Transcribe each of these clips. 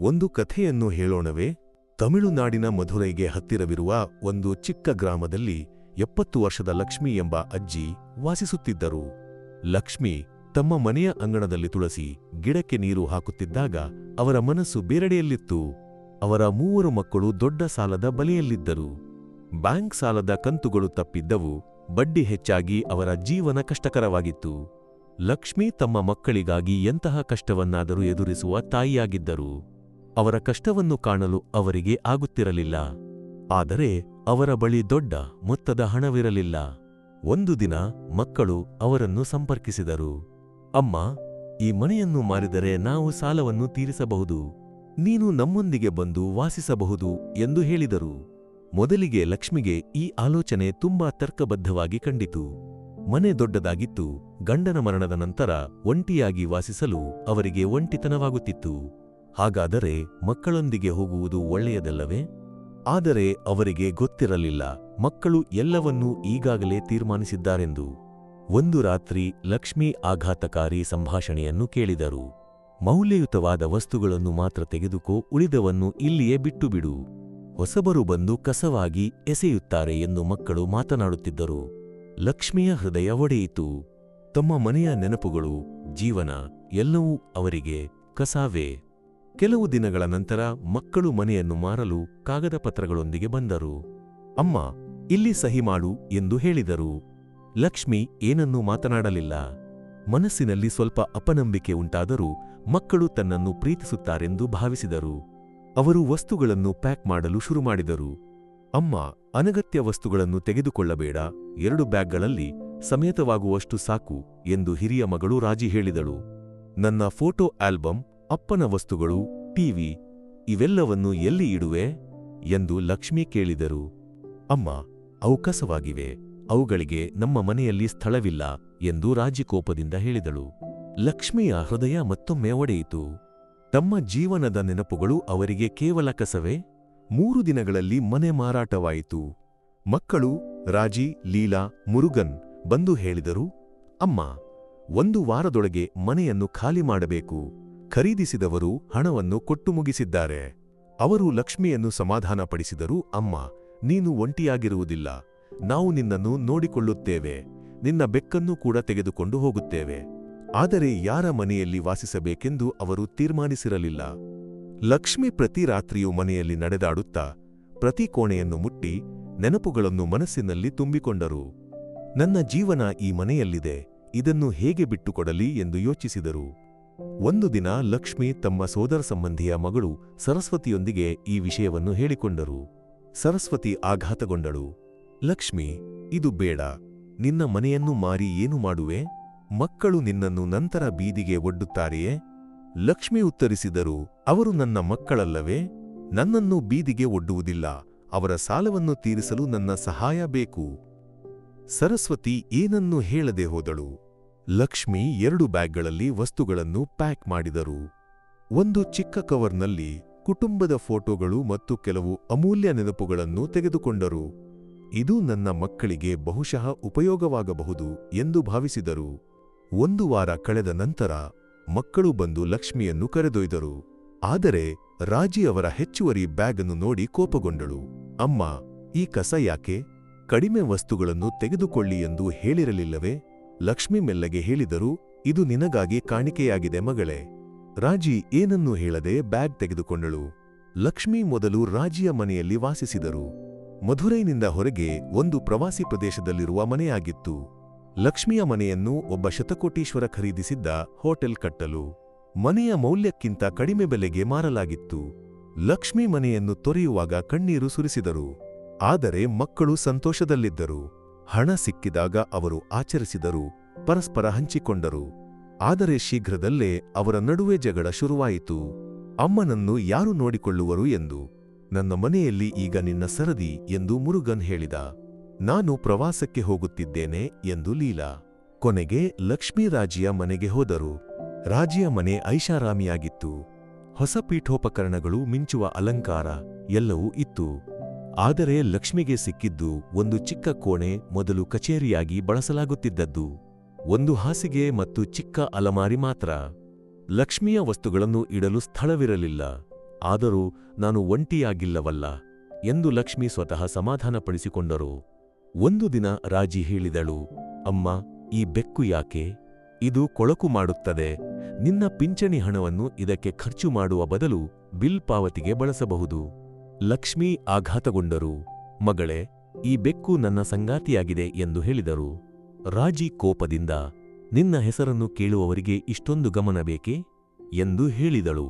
ಒಂದು ಕಥೆಯನ್ನು ಹೇಳೋಣವೇ. ತಮಿಳುನಾಡಿನ ಮಧುರೈಗೆ ಹತ್ತಿರವಿರುವ ಒಂದು ಚಿಕ್ಕ ಗ್ರಾಮದಲ್ಲಿ ಎಪ್ಪತ್ತು ವರ್ಷದ ಲಕ್ಷ್ಮಿ ಎಂಬ ಅಜ್ಜಿ ವಾಸಿಸುತ್ತಿದ್ದರು. ಲಕ್ಷ್ಮಿ ತಮ್ಮ ಮನೆಯ ಅಂಗಣದಲ್ಲಿ ತುಳಸಿ ಗಿಡಕ್ಕೆ ನೀರು ಹಾಕುತ್ತಿದ್ದಾಗ ಅವರ ಮನಸ್ಸು ಬೇರೆಡೆಯಲ್ಲಿತ್ತು. ಅವರ ಮೂವರು ಮಕ್ಕಳು ದೊಡ್ಡ ಸಾಲದ ಬಲೆಯಲ್ಲಿದ್ದರು. ಬ್ಯಾಂಕ್ ಸಾಲದ ಕಂತುಗಳು ತಪ್ಪಿದ್ದವು, ಬಡ್ಡಿ ಹೆಚ್ಚಾಗಿ ಅವರ ಜೀವನ ಕಷ್ಟಕರವಾಗಿತ್ತು. ಲಕ್ಷ್ಮಿ ತಮ್ಮ ಮಕ್ಕಳಿಗಾಗಿ ಎಂತಹ ಕಷ್ಟವನ್ನಾದರೂ ಎದುರಿಸುವ ತಾಯಿಯಾಗಿದ್ದರು. ಅವರ ಕಷ್ಟವನ್ನು ಕಾಣಲು ಅವರಿಗೆ ಆಗುತ್ತಿರಲಿಲ್ಲ. ಆದರೆ ಅವರ ಬಳಿ ದೊಡ್ಡ ಮೊತ್ತದ ಹಣವಿರಲಿಲ್ಲ. ಒಂದು ದಿನ ಮಕ್ಕಳು ಅವರನ್ನು ಸಂಪರ್ಕಿಸಿದರು. ಅಮ್ಮ, ಈ ಮನೆಯನ್ನು ಮಾರಿದರೆ ನಾವು ಸಾಲವನ್ನು ತೀರಿಸಬಹುದು. ನೀನು ನಮ್ಮೊಂದಿಗೆ ಬಂದು ವಾಸಿಸಬಹುದು, ಎಂದು ಹೇಳಿದರು. ಮೊದಲಿಗೆ ಲಕ್ಷ್ಮಿಗೆ ಈ ಆಲೋಚನೆ ತುಂಬಾ ತರ್ಕಬದ್ಧವಾಗಿ ಕಂಡಿತು. ಮನೆ ದೊಡ್ಡದಾಗಿತ್ತು. ಗಂಡನ ಮರಣದ ನಂತರ ಒಂಟಿಯಾಗಿ ವಾಸಿಸಲು ಅವರಿಗೆ ಒಂಟಿತನವಾಗುತ್ತಿತ್ತು. ಹಾಗಾದರೆ ಮಕ್ಕಳೊಂದಿಗೆ ಹೋಗುವುದು ಒಳ್ಳೆಯದಲ್ಲವೇ? ಆದರೆ ಅವರಿಗೆ ಗೊತ್ತಿರಲಿಲ್ಲ, ಮಕ್ಕಳು ಎಲ್ಲವನ್ನೂ ಈಗಾಗಲೇ ತೀರ್ಮಾನಿಸಿದ್ದಾರೆಂದು. ಒಂದು ರಾತ್ರಿ ಲಕ್ಷ್ಮಿ ಆಘಾತಕಾರಿ ಸಂಭಾಷಣೆಯನ್ನು ಕೇಳಿದರು. ಮೌಲ್ಯಯುತವಾದ ವಸ್ತುಗಳನ್ನು ಮಾತ್ರ ತೆಗೆದುಕೋ ಉಳಿದವನ್ನು ಇಲ್ಲಿಯೇ ಬಿಟ್ಟುಬಿಡು. ಹೊಸಬರು ಬಂದು ಕಸವಾಗಿ ಎಸೆಯುತ್ತಾರೆ ಎಂದು ಮಕ್ಕಳು ಮಾತನಾಡುತ್ತಿದ್ದರು. ಲಕ್ಷ್ಮಿಯ ಹೃದಯ ಒಡೆಯಿತು. ತಮ್ಮ ಮನೆಯ ನೆನಪುಗಳು, ಜೀವನ, ಎಲ್ಲವೂ ಅವರಿಗೆ ಕಸಾವೇ. ಕೆಲವು ದಿನಗಳ ನಂತರ ಮಕ್ಕಳು ಮನೆಯನ್ನು ಮಾರಲು ಕಾಗದ ಪತ್ರಗಳೊಂದಿಗೆ ಬಂದರು. ಅಮ್ಮ, ಇಲ್ಲಿ ಸಹಿ ಮಾಡು ಎಂದು ಹೇಳಿದರು. ಲಕ್ಷ್ಮಿ ಏನನ್ನೂ ಮಾತನಾಡಲಿಲ್ಲ. ಮನಸ್ಸಿನಲ್ಲಿ ಸ್ವಲ್ಪ ಅಪನಂಬಿಕೆ ಉಂಟಾದರೂ ಮಕ್ಕಳು ತನ್ನನ್ನು ಪ್ರೀತಿಸುತ್ತಾರೆಂದು ಭಾವಿಸಿದರು. ಅವರು ವಸ್ತುಗಳನ್ನು ಪ್ಯಾಕ್ ಮಾಡಲು ಶುರುಮಾಡಿದರು ಅಮ್ಮ, ಅನಗತ್ಯ ವಸ್ತುಗಳನ್ನು ತೆಗೆದುಕೊಳ್ಳಬೇಡ, ಎರಡು ಬ್ಯಾಗ್ಗಳಲ್ಲಿ ಸಮೇತವಾಗುವಷ್ಟು ಸಾಕು ಎಂದು ಹಿರಿಯ ಮಗಳು ರಾಜಿ ಹೇಳಿದಳು. ನನ್ನ ಫೋಟೋ ಆಲ್ಬಮ್ ಅಪ್ಪನ ವಸ್ತುಗಳು, ಟಿವಿ ಇವೆಲ್ಲವನ್ನು ಎಲ್ಲಿ ಇಡುವೆ? ಎಂದು ಲಕ್ಷ್ಮಿ ಕೇಳಿದರು. ಅಮ್ಮ, ಅವು ಕಸವಾಗಿವೆ. ಅವುಗಳಿಗೆ ನಮ್ಮ ಮನೆಯಲ್ಲಿ ಸ್ಥಳವಿಲ್ಲ ಎಂದು ರಾಜಿಕೋಪದಿಂದ ಹೇಳಿದಳು. ಲಕ್ಷ್ಮಿಯ ಹೃದಯ ಮತ್ತೊಮ್ಮೆ ಒಡೆಯಿತು. ತಮ್ಮ ಜೀವನದ ನೆನಪುಗಳು ಅವರಿಗೆ ಕೇವಲ ಕಸವೇ? ಮೂರು ದಿನಗಳಲ್ಲಿ ಮನೆ ಮಾರಾಟವಾಯಿತು. ಮಕ್ಕಳು, ರಾಜಿ, ಲೀಲಾ, ಮುರುಗನ್ ಬಂದು ಹೇಳಿದರು, ಅಮ್ಮ, ಒಂದು ವಾರದೊಳಗೆ ಮನೆಯನ್ನು ಖಾಲಿ ಮಾಡಬೇಕು. ಖರೀದಿಸಿದವರು ಹಣವನ್ನು ಕೊಟ್ಟು ಮುಗಿಸಿದ್ದಾರೆ. ಅವರು ಲಕ್ಷ್ಮಿಯನ್ನು ಸಮಾಧಾನಪಡಿಸಿದರು, ಅಮ್ಮ, ನೀನು ಒಂಟಿಯಾಗಿರುವುದಿಲ್ಲ. ನಾವು ನಿನ್ನನ್ನು ನೋಡಿಕೊಳ್ಳುತ್ತೇವೆ. ನಿನ್ನ ಬೆಕ್ಕನ್ನು ಕೂಡ ತೆಗೆದುಕೊಂಡು ಹೋಗುತ್ತೇವೆ. ಆದರೆ ಯಾರ ಮನೆಯಲ್ಲಿ ವಾಸಿಸಬೇಕೆಂದು ಅವರು ತೀರ್ಮಾನಿಸಿರಲಿಲ್ಲ. ಲಕ್ಷ್ಮಿ ಪ್ರತಿ ರಾತ್ರಿಯೂ ಮನೆಯಲ್ಲಿ ನಡೆದಾಡುತ್ತಾ, ಪ್ರತಿ ಕೋಣೆಯನ್ನು ಮುಟ್ಟಿ, ನೆನಪುಗಳನ್ನು ಮನಸ್ಸಿನಲ್ಲಿ ತುಂಬಿಕೊಂಡರು. ನನ್ನ ಜೀವನ ಈ ಮನೆಯಲ್ಲಿದೆ. ಇದನ್ನು ಹೇಗೆ ಬಿಟ್ಟುಕೊಡಲಿ? ಎಂದು ಯೋಚಿಸಿದರು. ಒಂದು ದಿನ ಲಕ್ಷ್ಮಿ ತಮ್ಮ ಸೋದರ ಸಂಬಂಧಿಯ ಮಗಳು ಸರಸ್ವತಿಯೊಂದಿಗೆ ಈ ವಿಷಯವನ್ನು ಹೇಳಿಕೊಂಡರು. ಸರಸ್ವತಿ ಆಘಾತಗೊಂಡಳು. ಲಕ್ಷ್ಮಿ, ಇದು ಬೇಡ. ನಿನ್ನ ಮನೆಯನ್ನು ಮಾರಿ ಏನು ಮಾಡುವೆ? ಮಕ್ಕಳು ನಿನ್ನನ್ನು ನಂತರ ಬೀದಿಗೆ ಒಡ್ಡುತ್ತಾರೆಯೇ? ಲಕ್ಷ್ಮಿ ಉತ್ತರಿಸಿದರು, ಅವರು ನನ್ನ ಮಕ್ಕಳಲ್ಲವೇ? ನನ್ನನ್ನು ಬೀದಿಗೆ ಒಡ್ಡುವುದಿಲ್ಲ. ಅವರ ಸಾಲವನ್ನು ತೀರಿಸಲು ನನ್ನ ಸಹಾಯ ಬೇಕು. ಸರಸ್ವತಿ ಏನನ್ನೂ ಹೇಳದೆ ಹೋದಳು? ಲಕ್ಷ್ಮಿ ಎರಡು ಬ್ಯಾಗ್ಗಳಲ್ಲಿ ವಸ್ತುಗಳನ್ನು ಪ್ಯಾಕ್ ಮಾಡಿದರು. ಒಂದು ಚಿಕ್ಕ ಕವರ್ನಲ್ಲಿ ಕುಟುಂಬದ ಫೋಟೋಗಳು ಮತ್ತು ಕೆಲವು ಅಮೂಲ್ಯ ನೆನಪುಗಳನ್ನು ತೆಗೆದುಕೊಂಡರು. ಇದು ನನ್ನ ಮಕ್ಕಳಿಗೆ ಬಹುಶಃ ಉಪಯೋಗವಾಗಬಹುದು ಎಂದು ಭಾವಿಸಿದರು. ಒಂದು ವಾರ ಕಳೆದ ನಂತರ ಮಕ್ಕಳು ಬಂದು ಲಕ್ಷ್ಮಿಯನ್ನು ಕರೆದೊಯ್ದರು. ಆದರೆ ರಾಜಿ ಅವರ ಹೆಚ್ಚುವರಿ ಬ್ಯಾಗ್ ಅನ್ನು ನೋಡಿ ಕೋಪಗೊಂಡಳು. ಅಮ್ಮ, ಈ ಕಸ ಯಾಕೆ? ಕಡಿಮೆ ವಸ್ತುಗಳನ್ನು ತೆಗೆದುಕೊಳ್ಳಿ ಎಂದು ಹೇಳಿರಲಿಲ್ಲವೇ? ಲಕ್ಷ್ಮಿ ಮೆಲ್ಲಗೆ ಹೇಳಿದರು, ಇದು ನಿನಗಾಗಿ ಕಾಣಿಕೆಯಾಗಿದೆ ಮಗಳೇ. ರಾಜಿ ಏನನ್ನೂ ಹೇಳದೆ ಬ್ಯಾಗ್ ತೆಗೆದುಕೊಂಡಳು. ಲಕ್ಷ್ಮಿ ಮೊದಲು ರಾಜಿಯ ಮನೆಯಲ್ಲಿ ವಾಸಿಸಿದರು. ಮಧುರೈನಿಂದ ಹೊರಗೆ ಒಂದು ಪ್ರವಾಸಿ ಪ್ರದೇಶದಲ್ಲಿರುವ ಮನೆಯಾಗಿತ್ತು. ಲಕ್ಷ್ಮಿಯ ಮನೆಯನ್ನು ಒಬ್ಬ ಶತಕೋಟೀಶ್ವರ ಖರೀದಿಸಿದ್ದ ಹೋಟೆಲ್ ಕಟ್ಟಲು, ಮನೆಯ ಮೌಲ್ಯಕ್ಕಿಂತ ಕಡಿಮೆ ಬೆಲೆಗೆ ಮಾರಲಾಗಿತ್ತು. ಲಕ್ಷ್ಮಿ ಮನೆಯನ್ನು ತೊರೆಯುವಾಗ ಕಣ್ಣೀರು ಸುರಿಸಿದರು. ಆದರೆ ಮಕ್ಕಳು ಸಂತೋಷದಲ್ಲಿದ್ದರು. ಹಣ ಸಿಕ್ಕಿದಾಗ ಅವರು ಆಚರಿಸಿದರು, ಪರಸ್ಪರ ಹಂಚಿಕೊಂಡರು. ಆದರೆ ಶೀಘ್ರದಲ್ಲೇ ಅವರ ನಡುವೆ ಜಗಳ ಶುರುವಾಯಿತು. ಅಮ್ಮನನ್ನು ಯಾರು ನೋಡಿಕೊಳ್ಳುವರು ಎಂದು. ನನ್ನ ಮನೆಯಲ್ಲಿ ಈಗ ನಿನ್ನ ಸರದಿ ಎಂದು ಮುರುಗನ್ ಹೇಳಿದ. ನಾನು ಪ್ರವಾಸಕ್ಕೆ ಹೋಗುತ್ತಿದ್ದೇನೆ ಎಂದು ಲೀಲಾ. ಕೊನೆಗೆ ಲಕ್ಷ್ಮೀರಾಜಿಯ ಮನೆಗೆ ಹೋದರು. ರಾಜಿಯ ಮನೆ ಐಷಾರಾಮಿಯಾಗಿತ್ತು. ಹೊಸ ಪೀಠೋಪಕರಣಗಳು ಮಿಂಚುವ ಅಲಂಕಾರ ಎಲ್ಲವೂ ಇತ್ತು. ಆದರೆ ಲಕ್ಷ್ಮಿಗೆ ಸಿಕ್ಕಿದ್ದು ಒಂದು ಚಿಕ್ಕ ಕೋಣೆ ಮೊದಲು ಕಚೇರಿಯಾಗಿ ಬಳಸಲಾಗುತ್ತಿದ್ದದ್ದು. ಒಂದು ಹಾಸಿಗೆ ಮತ್ತು ಚಿಕ್ಕ ಅಲಮಾರಿ ಮಾತ್ರ. ಲಕ್ಷ್ಮಿಯ ವಸ್ತುಗಳನ್ನು ಇಡಲು ಸ್ಥಳವಿರಲಿಲ್ಲ. ಆದರೂ ನಾನು ಒಂಟಿಯಾಗಿಲ್ಲವಲ್ಲ ಎಂದು ಲಕ್ಷ್ಮಿ ಸ್ವತಃ ಸಮಾಧಾನಪಡಿಸಿಕೊಂಡರು. ಒಂದು ದಿನ ರಾಜಿ ಹೇಳಿದಳು, ಅಮ್ಮ, ಈ ಬೆಕ್ಕು ಯಾಕೆ? ಇದು ಕೊಳಕು ಮಾಡುತ್ತದೆ. ನಿನ್ನ ಪಿಂಚಣಿ ಹಣವನ್ನು ಇದಕ್ಕೆ ಖರ್ಚು ಮಾಡುವ ಬದಲು ಬಿಲ್ ಪಾವತಿಗೆ ಬಳಸಬಹುದು. ಲಕ್ಷ್ಮೀ ಆಘಾತಗೊಂಡರು. ಮಗಳೇ, ಈ ಬೆಕ್ಕು ನನ್ನ ಸಂಗಾತಿಯಾಗಿದೆ ಎಂದು ಹೇಳಿದರು. ರಾಜಿ ಕೋಪದಿಂದ, ನಿನ್ನ ಹೆಸರನ್ನು ಕೇಳುವವರಿಗೆ ಇಷ್ಟೊಂದು ಗಮನ ಬೇಕೆ ಎಂದು ಹೇಳಿದಳು.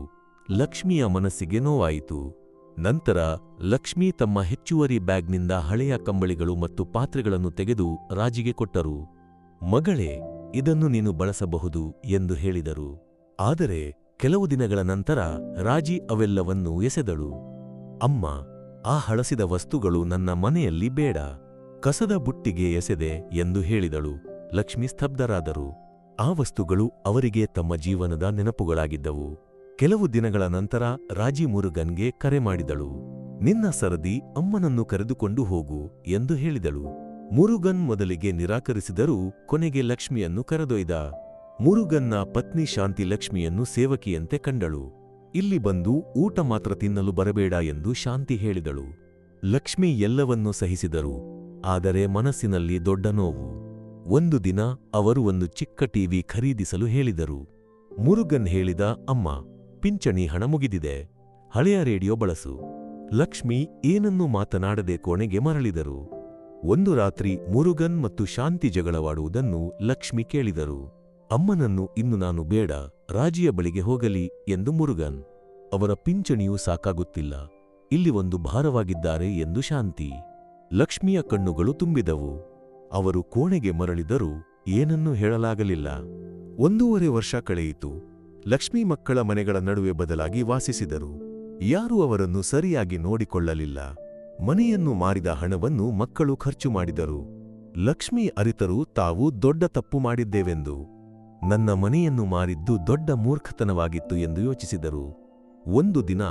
ಲಕ್ಷ್ಮಿಯ ಮನಸ್ಸಿಗೆ ನೋವಾಯಿತು. ನಂತರ, ಲಕ್ಷ್ಮಿ ತಮ್ಮ ಹೆಚ್ಚುವರಿ ಬ್ಯಾಗ್ನಿಂದ ಹಳೆಯ ಕಂಬಳಿಗಳು ಮತ್ತು ಪಾತ್ರೆಗಳನ್ನು ತೆಗೆದು ರಾಜಿಗೆ ಕೊಟ್ಟರು. ಮಗಳೇ, ಇದನ್ನು ನೀನು ಬಳಸಬಹುದು ಎಂದು ಹೇಳಿದರು. ಆದರೆ, ಕೆಲವು ದಿನಗಳ ನಂತರ ರಾಜಿ ಅವೆಲ್ಲವನ್ನೂ ಎಸೆದಳು. ಅಮ್ಮ, ಆ ಹಳಸಿದ ವಸ್ತುಗಳು ನನ್ನ ಮನೆಯಲ್ಲಿ ಬೇಡ. ಕಸದ ಬುಟ್ಟಿಗೆ ಎಸೆದೆ ಎಂದು ಹೇಳಿದಳು. ಲಕ್ಷ್ಮಿ ಸ್ತಬ್ಧರಾದರು. ಆ ವಸ್ತುಗಳು ಅವರಿಗೆ ತಮ್ಮ ಜೀವನದ ನೆನಪುಗಳಾಗಿದ್ದವು. ಕೆಲವು ದಿನಗಳ ನಂತರ ರಾಜಿ ಮುರುಗನ್ಗೆ ಕರೆ ಮಾಡಿದಳು. ನಿನ್ನ ಸರದಿ ಅಮ್ಮನನ್ನು ಕರೆದುಕೊಂಡು ಹೋಗು ಎಂದು ಹೇಳಿದಳು. ಮುರುಗನ್ ಮೊದಲಿಗೆ ನಿರಾಕರಿಸಿದರೂ ಕೊನೆಗೆ ಲಕ್ಷ್ಮಿಯನ್ನು ಕರೆದೊಯ್ದ. ಮುರುಗನ್ನ ಪತ್ನಿ ಶಾಂತಿ ಲಕ್ಷ್ಮಿಯನ್ನು ಸೇವಕಿಯಂತೆ ಕಂಡಳು. ಇಲ್ಲಿ ಬಂದು ಊಟ ಮಾತ್ರ ತಿನ್ನಲು ಬರಬೇಡ ಎಂದು ಶಾಂತಿ ಹೇಳಿದಳು. ಲಕ್ಷ್ಮಿ ಎಲ್ಲವನ್ನೂ ಸಹಿಸಿದರು. ಆದರೆ ಮನಸ್ಸಿನಲ್ಲಿ ದೊಡ್ಡ ನೋವು. ಒಂದು ದಿನ ಅವರು ಒಂದು ಚಿಕ್ಕ ಟಿವಿ ಖರೀದಿಸಲು ಹೇಳಿದರು. ಮುರುಗನ್ ಹೇಳಿದ, ಅಮ್ಮ, ಪಿಂಚಣಿ ಹಣ ಮುಗಿದಿದೆ. ಹಳೆಯ ರೇಡಿಯೋ ಬಳಸು. ಲಕ್ಷ್ಮಿ ಏನನ್ನೂ ಮಾತನಾಡದೆ ಕೋಣೆಗೆ ಮರಳಿದರು. ಒಂದು ರಾತ್ರಿ ಮುರುಗನ್ ಮತ್ತು ಶಾಂತಿ ಜಗಳವಾಡುವುದನ್ನು ಲಕ್ಷ್ಮಿ ಕೇಳಿದರು. ಅಮ್ಮನನ್ನು ಇನ್ನು ನಾನು ಬೇಡ. ರಾಜಿಯ ಬಳಿಗೆ ಹೋಗಲಿ ಎಂದು ಮುರುಗನ್ ಅವರ ಪಿಂಚಣಿಯೂ ಸಾಕಾಗುತ್ತಿಲ್ಲ. ಇಲ್ಲಿ ಒಂದು ಭಾರವಾಗಿದ್ದಾರೆ ಎಂದು ಶಾಂತಿ. ಲಕ್ಷ್ಮಿಯ ಕಣ್ಣುಗಳು ತುಂಬಿದವು. ಅವರು ಕೋಣೆಗೆ ಮರಳಿದರೂ ಏನನ್ನೂ ಹೇಳಲಾಗಲಿಲ್ಲ. ಒಂದೂವರೆ ವರ್ಷ ಕಳೆಯಿತು. ಲಕ್ಷ್ಮೀ ಮಕ್ಕಳ ಮನೆಗಳ ನಡುವೆ ಬದಲಾಗಿ ವಾಸಿಸಿದರು. ಯಾರೂ ಅವರನ್ನು ಸರಿಯಾಗಿ ನೋಡಿಕೊಳ್ಳಲಿಲ್ಲ. ಮನೆಯನ್ನು ಮಾರಿದ ಹಣವನ್ನು ಮಕ್ಕಳು ಖರ್ಚು ಮಾಡಿದರು. ಲಕ್ಷ್ಮಿ ಅರಿತರು, ತಾವು ದೊಡ್ಡ ತಪ್ಪು ಮಾಡಿದ್ದೇವೆಂದು. ನನ್ನ ಮನೆಯನ್ನು ಮಾರಿದ್ದು ದೊಡ್ಡ ಮೂರ್ಖತನವಾಗಿತ್ತು ಎಂದು ಯೋಚಿಸಿದರು. ಒಂದು ದಿನ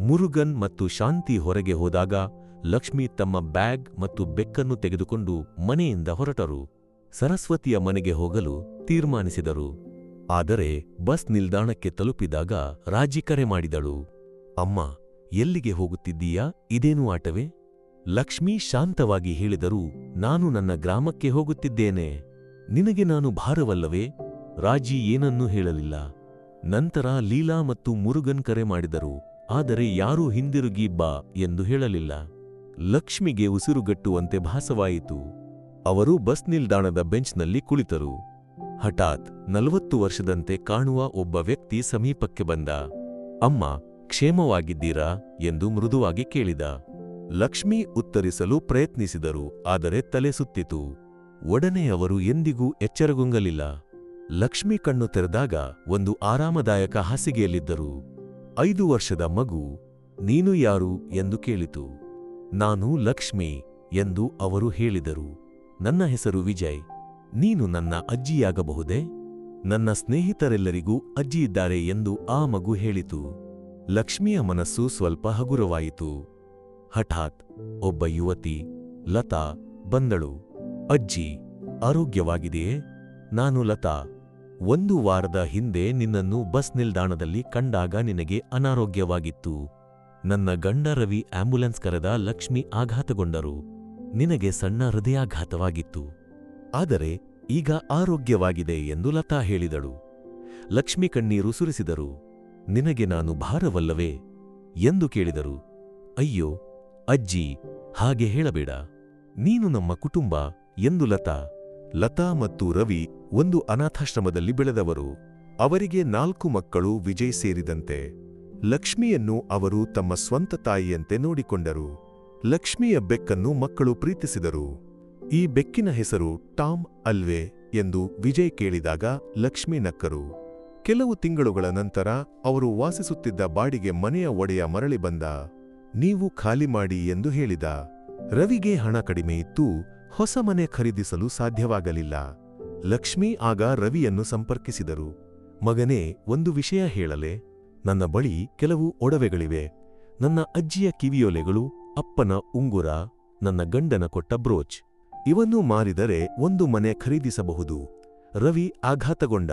ಮುರುಗನ್ ಮತ್ತು ಶಾಂತಿ ಹೊರಗೆ ಹೋದಾಗ ಲಕ್ಷ್ಮಿ ತಮ್ಮ ಬ್ಯಾಗ್ ಮತ್ತು ಬೆಕ್ಕನ್ನು ತೆಗೆದುಕೊಂಡು ಮನೆಯಿಂದ ಹೊರಟರು. ಸರಸ್ವತಿಯ ಮನೆಗೆ ಹೋಗಲು ತೀರ್ಮಾನಿಸಿದರು. ಆದರೆ ಬಸ್ ನಿಲ್ದಾಣಕ್ಕೆ ತಲುಪಿದಾಗ ರಾಜಿ ಕರೆ ಮಾಡಿದಳು. ಅಮ್ಮ, ಎಲ್ಲಿಗೆ ಹೋಗುತ್ತಿದ್ದೀಯಾ? ಇದೇನು ಆಟವೇ? ಲಕ್ಷ್ಮೀ ಶಾಂತವಾಗಿ ಹೇಳಿದರು, ನಾನು ನನ್ನ ಗ್ರಾಮಕ್ಕೆ ಹೋಗುತ್ತಿದ್ದೇನೆ. ನಿನಗೆ ನಾನು ಭಾರವಲ್ಲವೇ? ರಾಜಿ ಏನನ್ನೂ ಹೇಳಲಿಲ್ಲ. ನಂತರ ಲೀಲಾ ಮತ್ತು ಮುರುಗನ್ ಕರೆ ಮಾಡಿದರು, ಆದರೆ ಯಾರೂ ಹಿಂದಿರುಗಿ ಬಾ ಎಂದು ಹೇಳಲಿಲ್ಲ. ಲಕ್ಷ್ಮಿಗೆ ಉಸಿರುಗಟ್ಟುವಂತೆ ಭಾಸವಾಯಿತು. ಅವರು ಬಸ್ ನಿಲ್ದಾಣದ ಬೆಂಚ್ನಲ್ಲಿ ಕುಳಿತರು. ಹಠಾತ್ ನಲವತ್ತು ವರ್ಷದಂತೆ ಕಾಣುವ ಒಬ್ಬ ವ್ಯಕ್ತಿ ಸಮೀಪಕ್ಕೆ ಬಂದ. ಅಮ್ಮ, ಕ್ಷೇಮವಾಗಿದ್ದೀರಾ? ಎಂದು ಮೃದುವಾಗಿ ಕೇಳಿದ. ಲಕ್ಷ್ಮಿ ಉತ್ತರಿಸಲು ಪ್ರಯತ್ನಿಸಿದರು, ಆದರೆ ತಲೆ ಸುತ್ತಿತು. ಒಡನೆ ಅವರು ಎಂದಿಗೂ ಎಚ್ಚರಗೊಂಗಲಿಲ್ಲ. ಲಕ್ಷ್ಮಿ ಕಣ್ಣು ತೆರೆದಾಗ ಒಂದು ಆರಾಮದಾಯಕ ಹಾಸಿಗೆಯಲ್ಲಿದ್ದರು. ಐದು ವರ್ಷದ ಮಗು, ನೀನು ಯಾರು ಎಂದು ಕೇಳಿತು. ನಾನು ಲಕ್ಷ್ಮಿ ಎಂದು ಅವರು ಹೇಳಿದರು. ನನ್ನ ಹೆಸರು ವಿಜಯ್. ನೀನು ನನ್ನ ಅಜ್ಜಿಯಾಗಬಹುದೇ? ನನ್ನ ಸ್ನೇಹಿತರೆಲ್ಲರಿಗೂ ಅಜ್ಜಿಯಿದ್ದಾರೆ ಎಂದು ಆ ಮಗು ಹೇಳಿತು. ಲಕ್ಷ್ಮಿಯ ಮನಸ್ಸು ಸ್ವಲ್ಪ ಹಗುರವಾಯಿತು. ಹಠಾತ್ ಒಬ್ಬ ಯುವತಿ, ಲತಾ ಬಂದಳು. ಅಜ್ಜಿ, ಆರೋಗ್ಯವಾಗಿದೆಯೇ? ನಾನು ಲತಾ ಒಂದು ವಾರದ ಹಿಂದೆ ನಿನ್ನನ್ನು ಬಸ್ ನಿಲ್ದಾಣದಲ್ಲಿ ಕಂಡಾಗ ನಿನಗೆ ಅನಾರೋಗ್ಯವಾಗಿತ್ತು. ನನ್ನ ಗಂಡ ರವಿ ಆಂಬ್ಯುಲೆನ್ಸ್ ಕರೆದ ಲಕ್ಷ್ಮಿ ಆಘಾತಗೊಂಡರು. ನಿನಗೆ ಸಣ್ಣ ಹೃದಯಾಘಾತವಾಗಿತ್ತು. ಆದರೆ ಈಗ ಆರೋಗ್ಯವಾಗಿದೆ ಎಂದು ಲತಾ ಹೇಳಿದಳು. ಲಕ್ಷ್ಮಿ ಕಣ್ಣೀರು ಸುರಿಸಿದರು. ನಿನಗೆ ನಾನು ಭಾರವಲ್ಲವೇ? ಎಂದು ಕೇಳಿದರು. ಅಯ್ಯೋ, ಅಜ್ಜಿ, ಹಾಗೆ ಹೇಳಬೇಡ. ನೀನು ನಮ್ಮ ಕುಟುಂಬ, ಎಂದು ಲತಾ ಲತಾ ಮತ್ತು ರವಿ ಒಂದು ಅನಾಥಾಶ್ರಮದಲ್ಲಿ ಬೆಳೆದವರು. ಅವರಿಗೆ ನಾಲ್ಕು ಮಕ್ಕಳು ವಿಜಯ್ ಸೇರಿದಂತೆ. ಲಕ್ಷ್ಮಿಯನ್ನು ಅವರು ತಮ್ಮ ಸ್ವಂತ ತಾಯಿಯಂತೆ ನೋಡಿಕೊಂಡರು. ಲಕ್ಷ್ಮಿಯ ಬೆಕ್ಕನ್ನು ಮಕ್ಕಳು ಪ್ರೀತಿಸಿದರು. ಈ ಬೆಕ್ಕಿನ ಹೆಸರು ಟಾಮ್ ಅಲ್ವೇ ಎಂದು ವಿಜಯ್ ಕೇಳಿದಾಗ ಲಕ್ಷ್ಮಿ ನಕ್ಕರು. ಕೆಲವು ತಿಂಗಳುಗಳ ನಂತರ ಅವರು ವಾಸಿಸುತ್ತಿದ್ದ ಬಾಡಿಗೆ ಮನೆಯ ಒಡೆಯ ಮರಳಿ ಬಂದ. ನೀವು ಖಾಲಿ ಮಾಡಿ ಎಂದು ಹೇಳಿದ. ರವಿಗೆ ಹಣ ಕಡಿಮೆ ಇತ್ತು. ಹೊಸ ಮನೆ ಖರೀದಿಸಲು ಸಾಧ್ಯವಾಗಲಿಲ್ಲ. ಲಕ್ಷ್ಮಿ ಆಗ ರವಿಯನ್ನು ಸಂಪರ್ಕಿಸಿದರು. ಮಗನೇ, ಒಂದು ವಿಷಯ ಹೇಳಲೆ. ನನ್ನ ಬಳಿ ಕೆಲವು ಒಡವೆಗಳಿವೆ. ನನ್ನ ಅಜ್ಜಿಯ ಕಿವಿಯೋಲೆಗಳು, ಅಪ್ಪನ ಉಂಗುರ, ನನ್ನ ಗಂಡನ ಕೊಟ್ಟ ಬ್ರೋಚ್. ಇವನ್ನು ಮಾರಿದರೆ ಒಂದು ಮನೆ ಖರೀದಿಸಬಹುದು. ರವಿ ಆಘಾತಗೊಂಡ.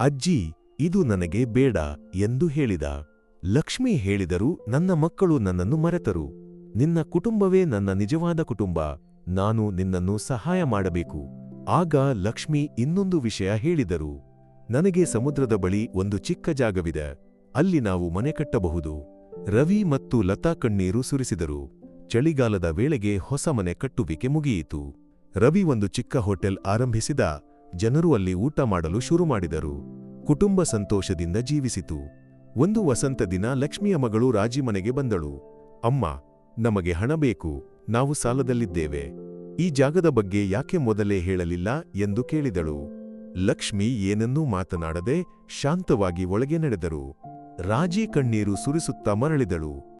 ಅಜ್ಜಿ, ಇದು ನನಗೆ ಬೇಡ ಎಂದು ಹೇಳಿದ. ಲಕ್ಷ್ಮಿ ಹೇಳಿದರು ನನ್ನ ಮಕ್ಕಳು ನನ್ನನ್ನು ಮರೆತರು. ನಿನ್ನ ಕುಟುಂಬವೇ ನನ್ನ ನಿಜವಾದ ಕುಟುಂಬ. ನಾನು ನಿನ್ನನ್ನು ಸಹಾಯ ಮಾಡಬೇಕು. ಆಗ ಲಕ್ಷ್ಮಿ ಇನ್ನೊಂದು ವಿಷಯ ಹೇಳಿದರು. ನನಗೆ ಸಮುದ್ರದ ಬಳಿ ಒಂದು ಚಿಕ್ಕ ಜಾಗವಿದೆ. ಅಲ್ಲಿ ನಾವು ಮನೆ ಕಟ್ಟಬಹುದು. ರವಿ ಮತ್ತು ಲತಾ ಕಣ್ಣೀರು ಸುರಿಸಿದರು. ಚಳಿಗಾಲದ ವೇಳೆಗೆ ಹೊಸ ಮನೆ ಕಟ್ಟುವಿಕೆ ಮುಗಿಯಿತು. ರವಿ ಒಂದು ಚಿಕ್ಕ ಹೋಟೆಲ್ ಆರಂಭಿಸಿದ. ಜನರು ಅಲ್ಲಿ ಊಟ ಮಾಡಲು ಶುರು ಮಾಡಿದರು. ಕುಟುಂಬ ಸಂತೋಷದಿಂದ ಜೀವಿಸಿತು. ಒಂದು ವಸಂತ ದಿನ ಲಕ್ಷ್ಮಿಯ ಮಗಳು ರಾಜಿ ಮನೆಗೆ ಬಂದಳು. ಅಮ್ಮ, ನಮಗೆ ಹಣ ಬೇಕು. ನಾವು ಸಾಲದಲ್ಲಿದ್ದೇವೆ. ಈ ಜಾಗದ ಬಗ್ಗೆ ಯಾಕೆ ಮೊದಲೇ ಹೇಳಲಿಲ್ಲ ಎಂದು ಕೇಳಿದಳು. ಲಕ್ಷ್ಮಿ ಏನನ್ನೂ ಮಾತನಾಡದೆ ಶಾಂತವಾಗಿ ಒಳಗೆ ನಡೆದರು. ರಾಜಿ ಕಣ್ಣೀರು ಸುರಿಸುತ್ತಾ ಮರಳಿದಳು.